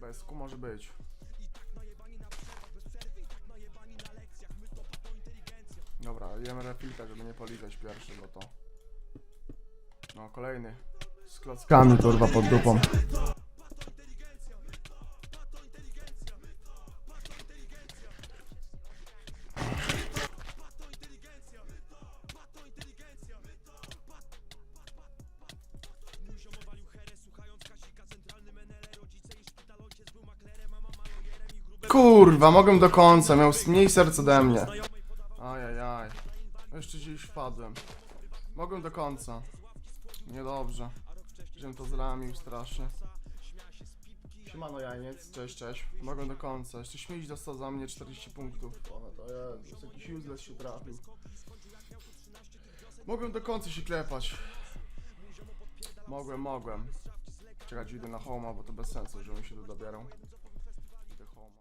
Bezku może być. Dobra, jemy refilkę, żeby nie polizać pierwszy, bo to... No, kolejny. Z klockami, kurwa, pod dupą. Kurwa, mogłem do końca, miał mniej serca ode mnie. Ajajaj. Jeszcze gdzieś wpadłem. Mogłem do końca. Niedobrze. Żebym to zramił strasznie. Siemano jajniec, cześć, cześć. Mogłem do końca. Jeszcze śmieć dostał za mnie 40 punktów. O, to jest, jakiś useless się trafił. Mogłem do końca się klepać. Mogłem, mogłem. Czekać, idę na homa, bo to bez sensu, że mi się tu dobierą.